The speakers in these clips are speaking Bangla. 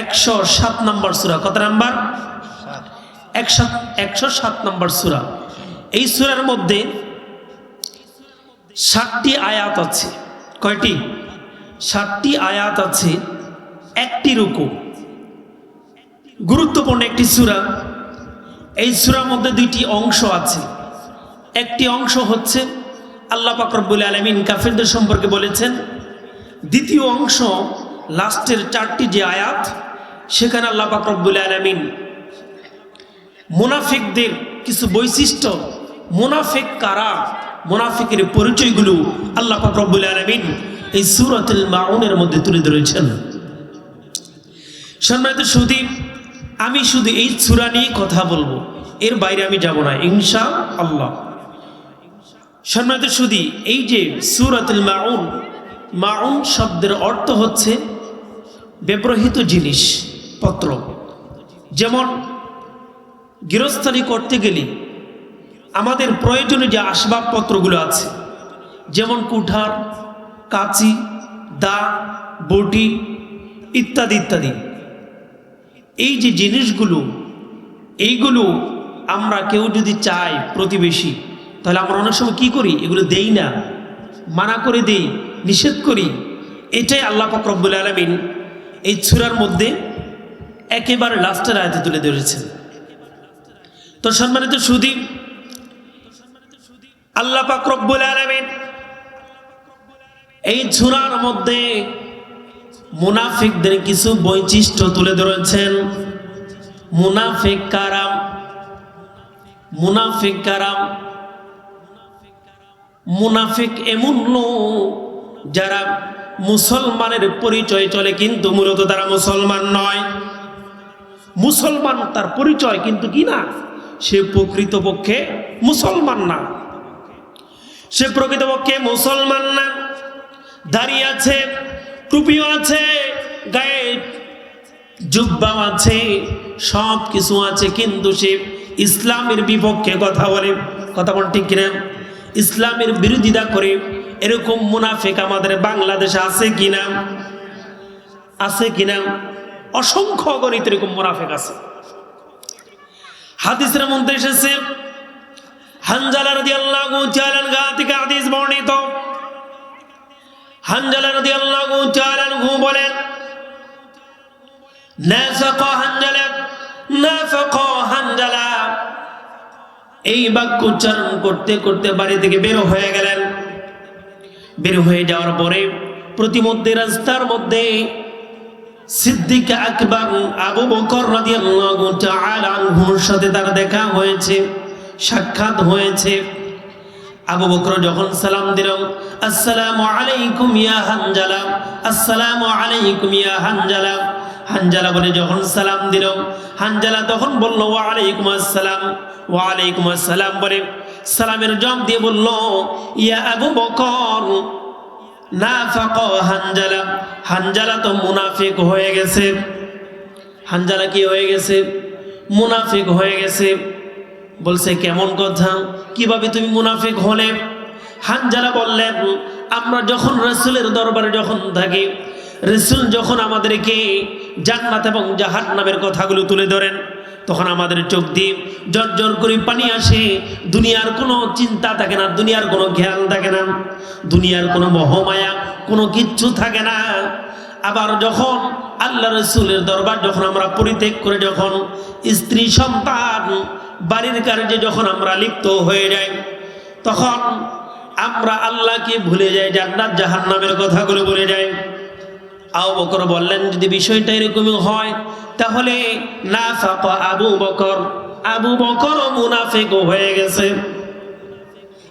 একশো সাত নম্বর সুরা। কত নাম্বার? একশো একশো সাত নম্বর সুরা। এই সুরার মধ্যে ষাটটি আয়াত আছে। কয়টি? ষাটটি আয়াত আছে, একটি রুকু। গুরুত্বপূর্ণ একটি সুরা। এই সুরার মধ্যে দুইটি অংশ আছে। একটি অংশ হচ্ছে আল্লাহ পাকরবুল আলমিন কাফিরদের সম্পর্কে বলেছেন। দ্বিতীয় অংশ লাস্টের চারটি যে আয়াত, সেখানে আল্লাহ পাকরবুল আলমিন মুনাফিকদের কিছু বৈশিষ্ট্য, মুনাফিক কারা, মুনাফিকের পরিচয়গুলো আল্লাহ পাকরবুল আলমিন এই সুরতুল মাউনের মধ্যে তুলে ধরেছেন। সম্মানিত সুদীপ আমি শুধু এই সুরা নিয়ে কথা বলব, এর বাইরে আমি যাব না ইনশা আল্লাহ সম্মানিত সুদী এই যে সুরাতুল মাউন মাউন শব্দের অর্থ হচ্ছে ব্যবহৃত জিনিস, পত্র। যেমন গৃহস্থালি করতে গেলে আমাদের প্রয়োজনীয় যে আসবাবপত্রগুলো আছে, যেমন কুঠার, কাঁচি, দা, বটি ইত্যাদি ইত্যাদি। এই যে জিনিসগুলো, এইগুলো আমরা কেউ যদি চাই প্রতিবেশী, তাহলে আমরা অনেক সময় কী করি? এগুলো দেই না। মানা করে দেই, নিষেধ করি। এটাই আল্লাহ ফকরবুল আলমিন এই ছুরার মধ্যে একেবারে লাস্টের আয়তে তুলে ধরেছেন। তো সম্মানিত সুদীপ আল্লাহ পাকরব্বুল আলমিন এই ছুরার মধ্যে মুনাফিকদের কিছু বৈশিষ্ট্য তুলে ধরেছেন। মুনাফিক কারাম মুনাফিক কারাম, মুনাফিক এমন যারা মুসলমানের পরিচয় চলে কিন্তু মূলত তারা মুসলমান নয়। মুসলমান তার পরিচয় কিন্তু কি না? সে প্রকৃতপক্ষে মুসলমান না। সে প্রকৃতপক্ষে মুসলমান না। দাঁড়িয়ে আছে, টুপিও আছে, গায়ে জুব্বাও আছে, সব কিছু আছে, কিন্তু সে ইসলামের বিপক্ষে কথা বলে, কথা বল ঠিক কিনা? ইসলামের বিরোধিতা করে এরকম মুনাফিক আমাদের বাংলাদেশে আছে কিনা? আছে কিনা? অসংখ্য গণিত এরকম মুনাফেক আছে। হাদিসের মধ্যে এসেছে আনহু বলেন এই বাক্য উচ্চারণ করতে করতে বাড়ি থেকে বের হয়ে গেলেন। বের হয়ে যাওয়ার পরে প্রতিমধ্যে রাস্তার মধ্যে সিদ্দিক আকবর, আবু বকর রাদিয়াল্লাহু সাথে তার দেখা হয়েছে, সাক্ষাৎ হয়েছে। আবু বকর যখন সালাম দিল আসসালামু আলাইকুম ইয়া হানজালা, আসসালামু আলাইকুম ইয়া হানজালা। হানজালা বলে যখন সালাম দিল হানজালা তখন বলল, ওয়া আলাইকুম আসসালাম। ওয়া আলাইকুম আসসালাম, বলে সালামের জবাব দিয়ে বলল, ইয়া আবু বকর, নাফাক হানজালা। হানজালা তো মুনাফিক হয়ে গেছে। হানজালা কি হয়ে গেছে? মুনাফিক হয়ে গেছে। বলছে, কেমন কথা? কীভাবে তুমি মুনাফিক হলে? হানজালা বললেন, আমরা যখন রসুলের দরবারে যখন থাকি, রসুল যখন আমাদেরকে জান্নাত এবং জাহান নামের কথাগুলো তুলে ধরেন তখন আমাদের চোখ দিয়ে জর জর করে পানি আসে। দুনিয়ার কোনো চিন্তা থাকে না, দুনিয়ার কোনো খেয়াল থাকে না, দুনিয়ার কোনো মহমায়া, কোনো কিচ্ছু থাকে না। আবার যখন আল্লাহ রসুলের দরবার যখন আমরা পরিত্যাগ করে যখন স্ত্রী সন্তান বাড়ির কার্যে যখন আমরা লিপ্ত হয়ে যাই, তখন আমরা আল্লাহকে ভুলে যাই, জান্নাত জাহান্নামের কথাগুলো বলে যাই। আবু বকর বললেন, যদি বিষয়টা এরকমই হয় তাহলে না ফাঁকা আবু বকর আবু বকর মুনাফেক হয়ে গেছে।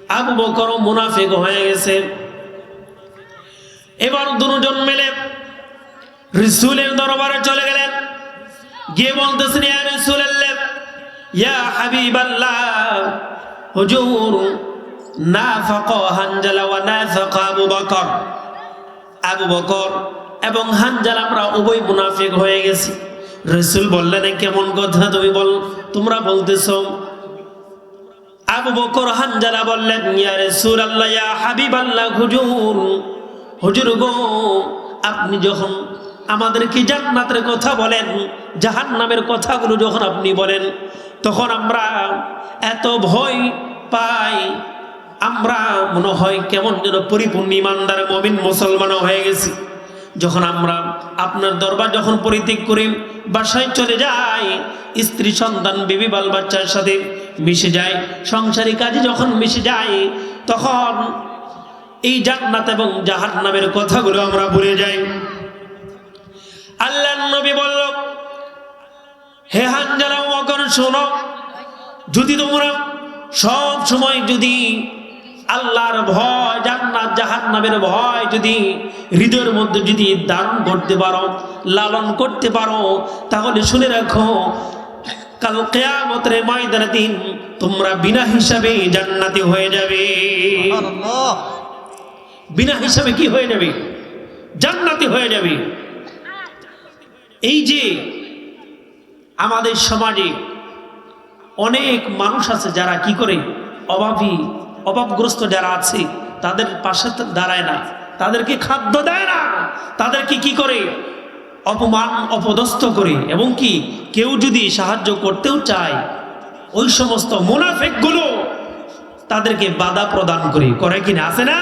আবু বকর মুনাফেক হয়ে গেছে। এবার দুজন মিলে রিসুলের দরবারে চলে গেলেন। গিয়ে বলতেছেন, ইয়া রাসূলুল্লাহ, ইয়া হাবিবাল্লাহ, হুজুর, নাফাকা হানজালা ওয়া নাফাকা আবু বকর। আবু বকর এবং হানজালা আমরা উভয় মুনাফিক হয়ে গেছি। রসুল বললেন কেমন কথা তুমি বল, তোমরা বলতেছ। আবু বকর হানজালা বললেন, ইয়া রাসূল আল্লাহ ইয়া হাবিব আল্লাহ হুজুর হুজুর গো, আপনি যখন আমাদেরকে জান্নাতের কথা বলেন জাহান নামের কথাগুলো যখন আপনি বলেন, তখন আমরা এত ভয় পাই, আমরা মনে হয় কেমন যেন পরিপূর্ণ ইমানদার মমিন মুসলমানও হয়ে গেছি। যখন আমরা আপনার দরবার যখন পরিত্যাগ করি, বাসায় চলে যাই, স্ত্রী, সন্তান, বিবি, বাল বাচ্চার সাথে মিশে যায়, সংসারী কাজে যখন মিশে যায়, তখন এই জান্নাত এবং জাহান নামের কথাগুলো আমরা ভুলে যাই। আল্লাহ নবী বলল, হে হানজালা মকর শোনো, যদি তোমরা সব সময় যদি আল্লাহর ভয় জান্নাত জাহান্নামের ভয় যদি হৃদয়ের মধ্যে যদি ধারণ করতে পারো লালন করতে পারো তাহলে শুনে রাখো কাল কেয়ামতের ময়দানে দিন তোমরা বিনা হিসাবে জান্নাতি হয়ে যাবে। বিনা হিসাবে কি হয়ে যাবে? জান্নাতি হয়ে যাবে। এই যে আমাদের সমাজে অনেক মানুষ আছে যারা কি করে? অভাবী অভাবগ্রস্ত যারা আছে, তাদের পাশে দাঁড়ায় না। তাদেরকে খাদ্য দেয় না। তাদেরকে কি করে? অপমান, অপদস্থ করে। এবং কি? কেউ যদি সাহায্য করতেও চায়, ওই সমস্ত মুনাফেকগুলো তাদেরকে বাধা প্রদান করে। করে কিনা আছে না?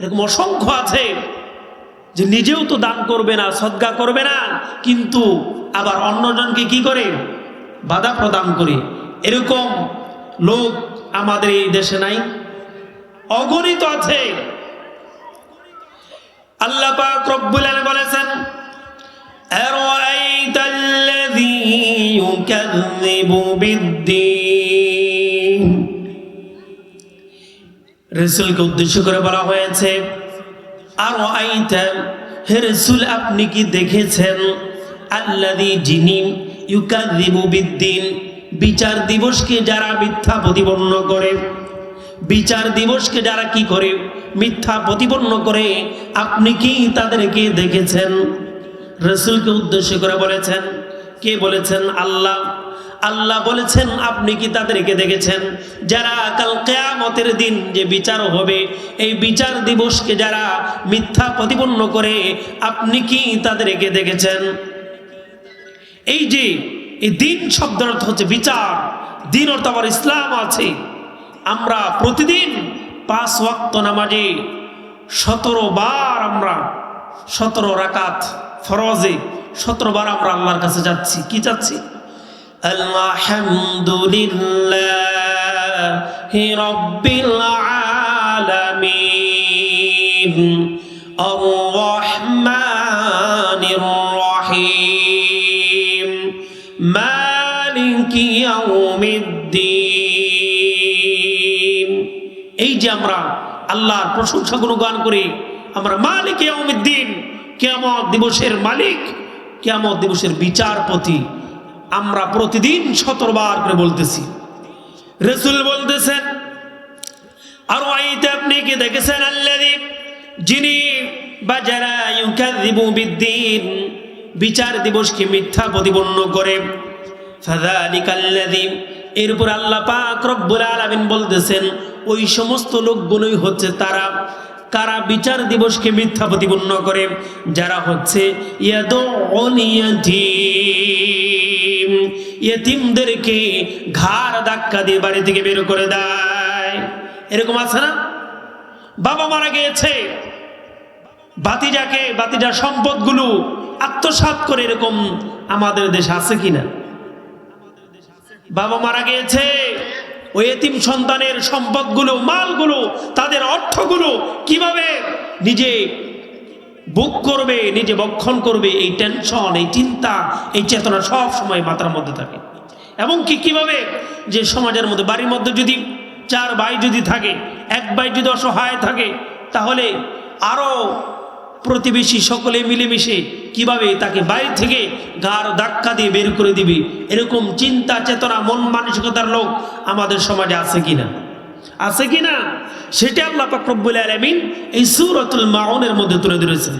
এরকম অসংখ্য আছে যে নিজেও তো দান করবে না, সদ্গা করবে না, কিন্তু আবার অন্যজনকে কি করে? বাধা প্রদান করে। এরকম লোক আমাদের এই দেশে নাই, অগণিত আছে। আল্লাহ পাক রব্বুল আলামিন বলেছেন, আরাআইতাল্লাযী ইউকাযযিবু বিদ্দীন রাসূলকে উদ্দেশ্য করে বলা হয়েছে আরাআইতা হে রেসুল, আপনি কি দেখেছেন? আল্লাদি যিনি ইউকাযযিবু বিদ্দিন বিচার দিবসকে যারা মিথ্যা প্রতিপন্ন করে, বিচার দিবসকে যারা কি করে, মিথ্যা প্রতিপন্ন করে, আপনি কি তাদেরকে দেখেছেন? রসুলকে উদ্দেশ্য করে বলেছেন, কে বলেছেন? আল্লাহ। আল্লাহ বলেছেন, আপনি কি তাদেরকে দেখেছেন? যারা কাল কেয়ামতের দিন যে বিচার হবে, এই বিচার দিবসকে যারা মিথ্যা প্রতিপন্ন করে, আপনি কি তাদেরকে দেখেছেন? এই যে এই দিন শব্দের অর্থ হচ্ছে বিচার। দিন অর্থ আবার ইসলাম আছে। আমরা প্রতিদিন পাঁচ ওয়াক্ত নামাজে সতেরো বার আমরা সতেরো রাকাত ফরজে সতেরো বার আমরা আল্লাহর কাছে যাচ্ছি। কি যাচ্ছি? আলহামদুলিল্লাহ এই যে আমরা আল্লাহর প্রশংসা গুণগান করি, আমরা মালিক ইয়াউমিদ্দিন, কেয়ামত দিবসের মালিক, কেয়ামত দিবসের বিচারপতি, আমরা প্রতিদিন সতরবার করে বলতেছি। রসুল বলতেছেন আর আইতে আপনি কি দেখেছেন আল্লাদি যিনি বা যারা ইউকাযিবু বিদ্দিন বিচার দিবসকে মিথ্যা প্রতিপন্ন করে। ফাযালিকাল্লাযী, এরপর আল্লাহ পাক রব্বুল আলামিন বলতেছেন, ওই সমস্ত লোকগুলোই হচ্ছে তারা কারা বিচার দিবসকে মিথ্যা প্রতিপন্ন করে, যারা হচ্ছে ইয়েতিমদেরকে ঘাড় ধাক্কা দিয়ে বাড়ি থেকে বের করে দেয়। এরকম আছে না? বাবা মারা গিয়েছে, বাতিজাকে, বাতিজার সম্পদগুলো আত্মসাৎ করে এরকম আমাদের দেশে আছে কিনা? বাবা মারা গিয়েছে, ওই এতিম সন্তানের সম্পদগুলো, মালগুলো, তাদের অর্থগুলো কীভাবে নিজে বুক করবে, নিজে বক্ষণ করবে, এই টেনশন এই চিন্তা, এই চেতনা সব সময় মাথার মধ্যে থাকে। এবং কি কীভাবে যে সমাজের মধ্যে, বাড়ির মধ্যে যদি চার ভাই যদি থাকে, এক ভাই যদি অসহায় থাকে, তাহলে আরও প্রতিবেশী সকলে মিলেমিশে কীভাবে তাকে বাড়ি থেকে গাড় ধাক্কা দিয়ে বের করে দিবে? এরকম চিন্তা, চেতনা, মন মানসিকতার লোক আমাদের সমাজে আছে কিনা? আছে কিনা? সেটা আল্লাহ পাকরব্বুল আলমিন এই সুরতুল মাউনের মধ্যে তুলে ধরেছেন।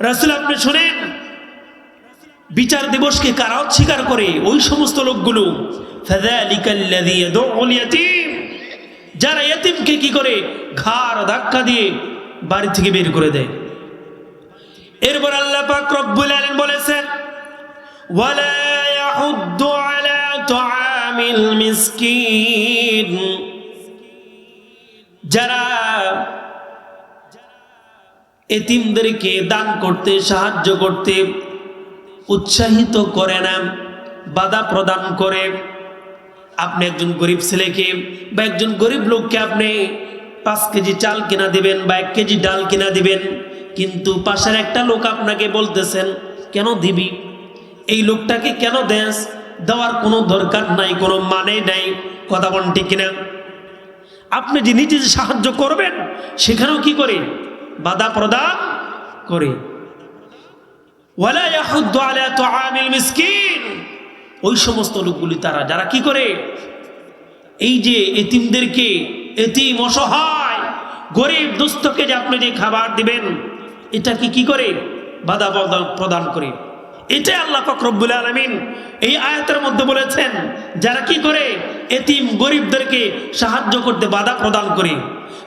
রাসুল আপনি শোনেন, বিচার দিবসকে কারা অস্বীকার করে? ওই সমস্ত লোকগুলো। যারা ইয়েতিমকে কি করে? ঘাড় ধাক্কা দিয়ে বাড়ি থেকে বের করে দেয়। এরপর আল্লাহ পাক রব্বুল আলামিন বলেছেন যারা এতিমদেরকে দান করতে, সাহায্য করতে উৎসাহিত করে না, বাধা প্রদান করে, আপনি একজন গরিব ছেলেকে বা একজন গরিব লোককে আপনি পাঁচ কেজি চাল কিনা দিবেন বা এক কেজি ডাল কিনা দিবেন কিন্তু পাশের একটা লোক আপনাকে বলতেছেন, কেন দিবি? এই লোকটাকে কেন দেস? দেওয়ার কোনো দরকার নাই, কোনো মানে নাই, কথা বল ঠিক কিনা? আপনি যে নিজে যে সাহায্য করবেন, সেখানেও কি করে? বাধা প্রদান করে। ওই সমস্ত লোকগুলি তারা, যারা কি করে? এই যে এতিমদেরকে, এতিম অসহায়, গরিব, দুস্থকে যে আপনি যে খাবার দিবেন এটা কি কি করে? বাধা প্রদান- করে। এটাই আল্লাহ পাক রব্বুল আলামিন এই আয়াতের মধ্যে বলেছেন, যারা কি করে? এতিম গরিবদেরকে সাহায্য করতে বাধা প্রদান করে।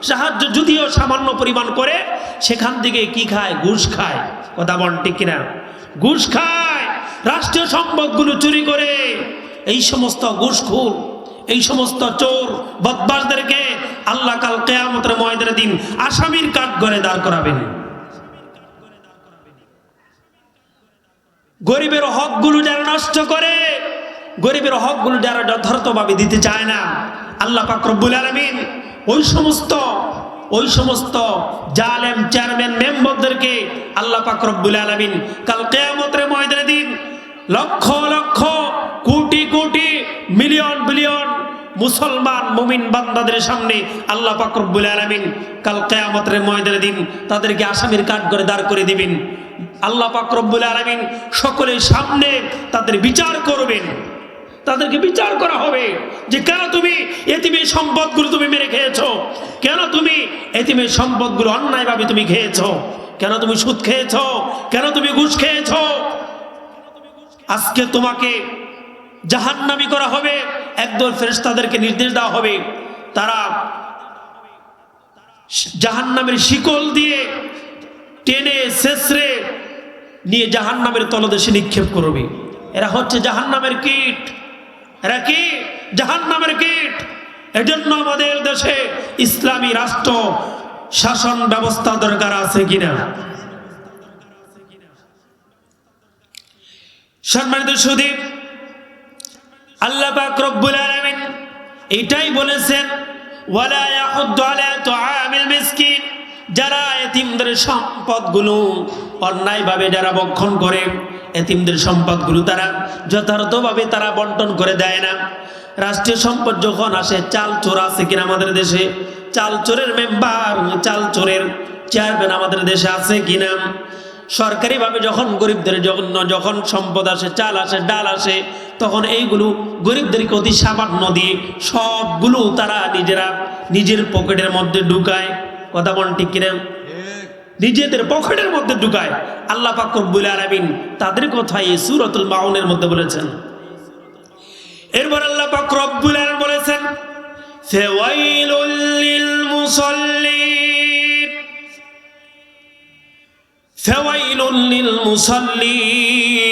সাহায্য যদিও সামান্য পরিমাণ করে, সেখান থেকে কি খায়? ঘুষ খায়। কথা বল ঠিক কিনা? ঘুষ খায়। রাষ্ট্রীয় সম্পদগুলো চুরি করে। এই সমস্ত ঘুষখোর, এই সমস্ত চোর বদমাসদেরকে আল্লাহ কাল কেয়ামতের ময়দানের দিন আসামির কাঠ করে দাঁড় করাবেন। গরিবের হকগুলো যারা নষ্ট করে, গরিবের হকগুলো যারা যথার্থভাবে দিতে চায় না, আল্লাহ পাক রব্বুল আলামিন ওই সমস্ত ওই সমস্ত জালেম চেয়ারম্যান মেম্বরদেরকে আল্লাহ পাক রব্বুল আলামিন কাল কিয়ামতের ময়দানে দিন লক্ষ লক্ষ কোটি কোটি মিলিয়ন বিলিয়ন মুসলমান মুমিন বান্দাদের সামনে আল্লাহ পাক রব্বুল আলামিন কাল কিয়ামতের ময়দানে দিন তাদেরকে আসামির কাঠ করে দাঁড় করে দিবেন। আল্লাহ পাক রব্বুল আলামিন সকলের সামনে তাদের বিচার করবেন। তাদেরকে বিচার করা হবে যে, কেন তুমি এতিমের সম্পদগুলো তুমি মেরে খেয়েছো? কেন তুমি এতিমের সম্পদগুলো অন্যায়ভাবে তুমি খেয়েছো? কেন তুমি সুদ খেয়েছো? কেন তুমি ঘুষ খেয়েছো? আজকে তোমাকে জাহান্নামি করা হবে। একদল ফেরেশতাদেরকে নির্দেশ দেওয়া হবে। তারা জাহান্নামের শিকল দিয়ে টেনে শেষরে নিয়ে জাহান্নামের তলদেশে নিক্ষেপ করবে। এরা হচ্ছে জাহান্নামের কীট। এরা কি? জাহান্নামের কীট। এজন্য আমাদের দেশে ইসলামী রাষ্ট্র শাসন ব্যবস্থা দরকার আছে কিনা? সম্মানিত সুদীপ, আল্লাহ পাক রব্বুল আলামিন এটাই বলেছেন, ওয়ালা ইয়াহুদ্দু আলা তুআমিল যারা এতিমদের সম্পদগুলো অন্যায়ভাবে যারা বক্ষণ করে, এতিমদের সম্পদগুলো তারা যথার্থভাবে তারা বন্টন করে দেয় না। রাষ্ট্রীয় সম্পদ যখন আসে চাল চোর আছে কিনা আমাদের দেশে? চাল চোরের মেম্বার চাল চোরের চেয়ারম্যান আমাদের দেশে আছে কিনা? সরকারিভাবে যখন গরিবদের জন্য যখন সম্পদ আসে, চাল আসে, ডাল আসে, তখন এইগুলো গরিবদেরকে অতি সামান্য দিয়ে সবগুলো তারা নিজেরা নিজের পকেটের মধ্যে ঢুকায়। কথা বল ঠিক কিনা? নিজেদের পকেটের মধ্যে ঢুকায়। আল্লাহ পাক রব্বুল আলামিন তাদের কথাই সূরাতুল মাউনের মধ্যে বলেছেন। এরপর আল্লাহ পাক রব্বুল আলামিন বলেছেন, ফাওয়াইলুল লিল মুসাল্লিন। ফাওয়াইলুল লিল মুসাল্লিন।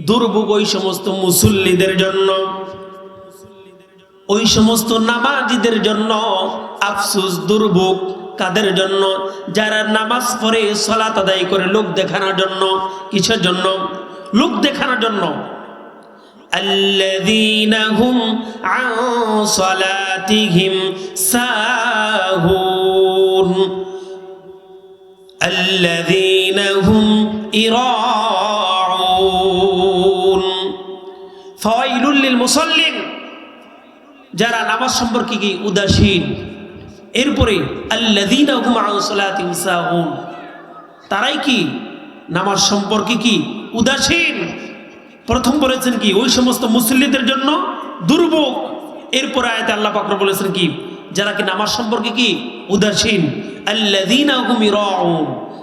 দুর্ভোগ ওই সমস্ত মুসল্লিদের জন্য ওই সমস্ত নামাজিদের জন্য আফসুস দুর্ভোগ কাদের জন্য যারা নামাজ পড়ে সলাত আদায় করে লোক দেখানোর জন্য কিসের জন্য লোক দেখানোর জন্য الذين هم عن صلاتهم ساهون الذين هم يراعون যারা নামাজ সম্পর্কে কি উদাসীন? এরপরে তারাই কি নামাজ সম্পর্কে কি উদাসীন? প্রথম বলেছেন কি, ওই সমস্ত মুসল্লিদের জন্য দুর্ভোগ। এরপর আয়াতে আল্লাহ পাক বলেছেন কি, যারা কি নামাজ সম্পর্কে কি উদাসীন?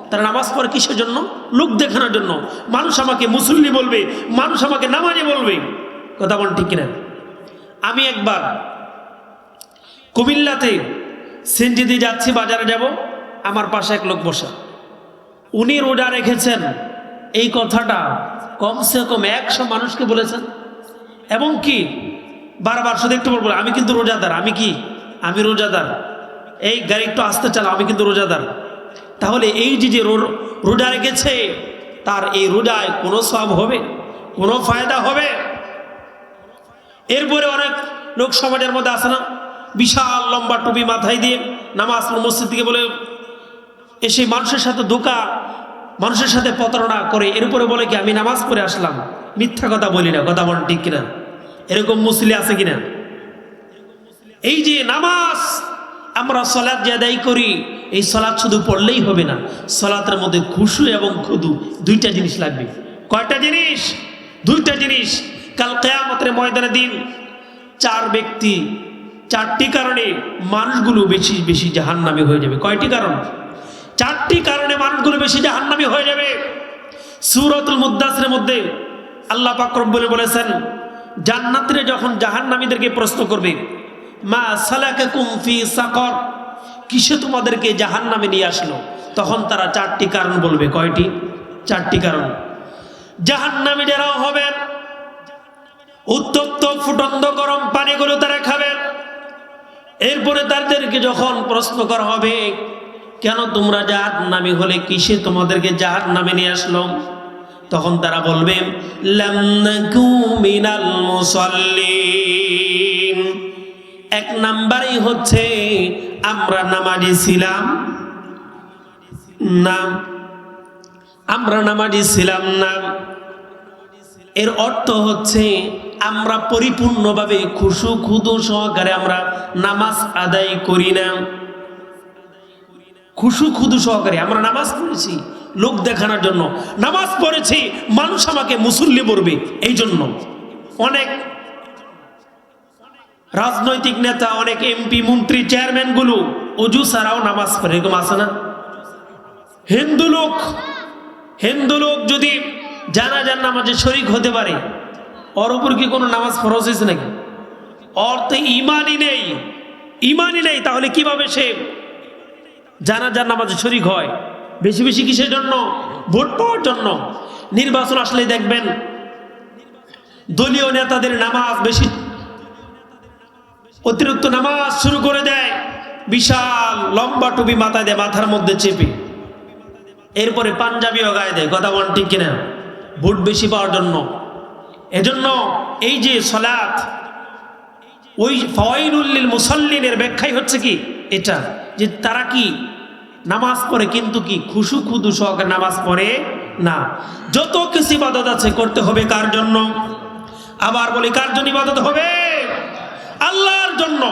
তারা নামাজ পড়ে কিসের জন্য? লোক দেখানোর জন্য। মানুষ আমাকে মুসল্লি বলবে, মানুষ আমাকে নামাজি বলবে। কথা বল ঠিক কিনা? আমি একবার কুমিল্লাতে সেনজি দিয়ে যাচ্ছি, বাজারে যাব, আমার পাশে এক লোক বসা। উনি রোজা রেখেছেন। এই কথাটা কমসে কম একশো মানুষকে বলেছেন। এবং কি, বারবার শুধু একটু বলব, আমি কিন্তু রোজাদার, আমি কি? আমি রোজাদার। এই গাড়ি একটু আসতে চালাও, আমি কিন্তু রোজাদার। তাহলে এই যে যে রোজা রেখেছে, তার এই রোজায় কোনো সব হবে? কোনো ফায়দা হবে? এরপরে অনেক লোক সমাজের মধ্যে আসে না, বিশাল লম্বা টুপি মাথায় দিয়ে নামাজ মসজিদ থেকে বলে, এসে মানুষের সাথে ধোকা, মানুষের সাথে প্রতারণা করে এর উপরে বলে কি, আমি নামাজ পড়ে আসলাম, মিথ্যা কথা বলি না, কথা বলেন ঠিক কিনা? এরকম মুসলি আছে কিনা? এই যে নামাজ, আমরা সলাদ যে আদায় করি, এই সলাৎ শুধু পড়লেই হবে না, সলাতের মধ্যে খুশু এবং খুদু দুইটা জিনিস লাগবে। কয়টা জিনিস? দুইটা জিনিস। কাল কেয়ামতের ময়দানে দিন, চার ব্যক্তি, চারটি কারণে মানুষগুলো বেশি বেশি জাহান্নামী হয়ে যাবে। কয়টি কারণ? চারটি কারণে মানুষগুলো বেশি জাহান্নামী হয়ে যাবে। সুরতুল মুদাসের মধ্যে আল্লাহ বলে বলেছেন, জান্নাতীরা যখন জাহান্নামীদেরকে প্রশ্ন করবে, মা সালাকে কুমফি সাকর কিসে তোমাদেরকে জাহান্নামে নিয়ে আসলো? তখন তারা চারটি কারণ বলবে। কয়টি? চারটি কারণ। জাহান্নামী যারাও হবেন উত্তপ্ত ফুটন্ত গরম পানিগুলো তারা খাবেন এরপরে তাদেরকে যখন প্রশ্ন করা হবে, কেন তোমরা জাহাজ নামে হলে কিসে তোমাদেরকে জাহাজ নামে নিয়ে আসলো? তখন তারা বলবে। এক নাম্বারই হচ্ছে, আমরা নামাজি ছিলাম। না, আমরা নামাজি ছিলাম না। এর অর্থ হচ্ছে আমরা পরিপূর্ণভাবে খুশু খুদু সহকারে আমরা নামাজ আদায় করি না। খুশু খুদু সহকারে আমরা নামাজ পড়েছি, লোক দেখানোর জন্য। নামাজ পড়েছি, মানুষ আমাকে মুসল্লি বলবে এই জন্য অনেক রাজনৈতিক নেতা, অনেক এমপি মন্ত্রী চেয়ারম্যানগুলো অজু ছাড়াও নামাজ পড়ে, এরকম আছে না? হিন্দু লোক হিন্দু লোক যদি জানাজার নামাজে শরিক হতে পারে ওর উপর কি কোনো নামাজ ফরজ হয়েছে নাকি? ওর তো ইমানই নেই ইমানই নেই, তাহলে কীভাবে সে জানাজার নামাজে শরিক হয়? বেশি বেশি কিসের জন্য? ভোট পাওয়ার জন্য। নির্বাচন আসলে দেখবেন, দলীয় নেতাদের নামাজ বেশি। অতিরিক্ত নামাজ শুরু করে দেয়, বিশাল লম্বা টুপি মাথায় দেয়, মাথার মধ্যে চেপে। এরপরে পাঞ্জাবিও গায়ে দেয়, কথা বলেন ঠিক কিনা? ভোট বেশি পাওয়ার জন্য। এজন্য এই যে সলাৎ, ওই ফওয়াইনুল্লিল মুসল্লিনের ব্যাখ্যাই হচ্ছে কি? এটা যে তারা কি নামাজ পড়ে কিন্তু কি খুশু খুদু সহকারে নামাজ পড়ে না। যত কিছু ইবাদত আছে করতে হবে কার জন্য? আবার বলি, কার জন্য ইবাদত হবে? আল্লাহর জন্য।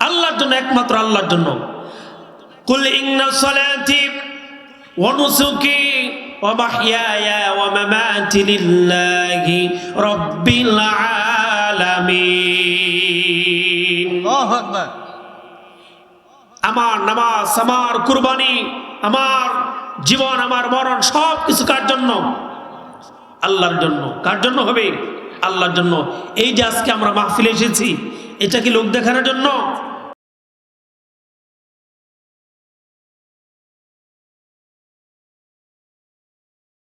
আল্লাহর জন্য, একমাত্র আল্লাহর জন্য। কুল ইন্না সালাতি ওয়া নুসুকি ওয়া মামাতি লিল্লাহি রাব্বিল আলামিন আল্লাহু আকবার। আমার নামাজ আমার কুরবানি আমার জীবন আমার মরণ সব কিছু কার জন্য? আল্লাহর জন্য। কার জন্য হবে? আল্লাহর জন্য। এই যে আজকে আমরা মাহফিলে এসেছি এটা কি লোক দেখানোর জন্য?